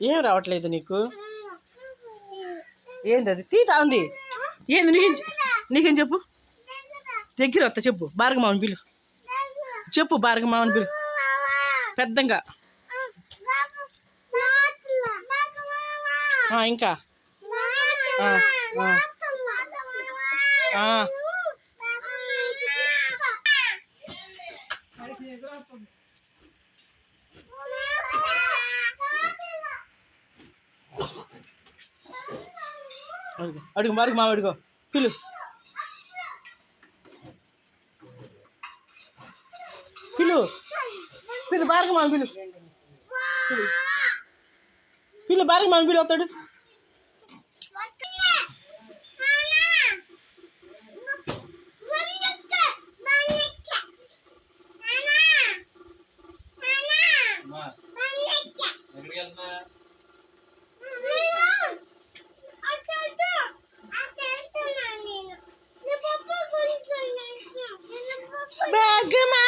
ఏం రావట్లేదు నీకు? ఏంది అది? తీతా ఉంది ఏంది నీకేం నీకేం చెప్పు? దగ్గర వస్తా చెప్పు. భార్గమావని పిలు. చెప్పు భార్గమావని పిలు. పెద్దంగా. ఇంకా. అడుగు. అడుగు భార్గమావ అడుగు. పిలు. పిలు. పిలు భార్గమావని పిలు. పిలు భార్గమావని పిలు వస్తాడు. ఎక్కడికి వెళ్తున్నా 别干嘛！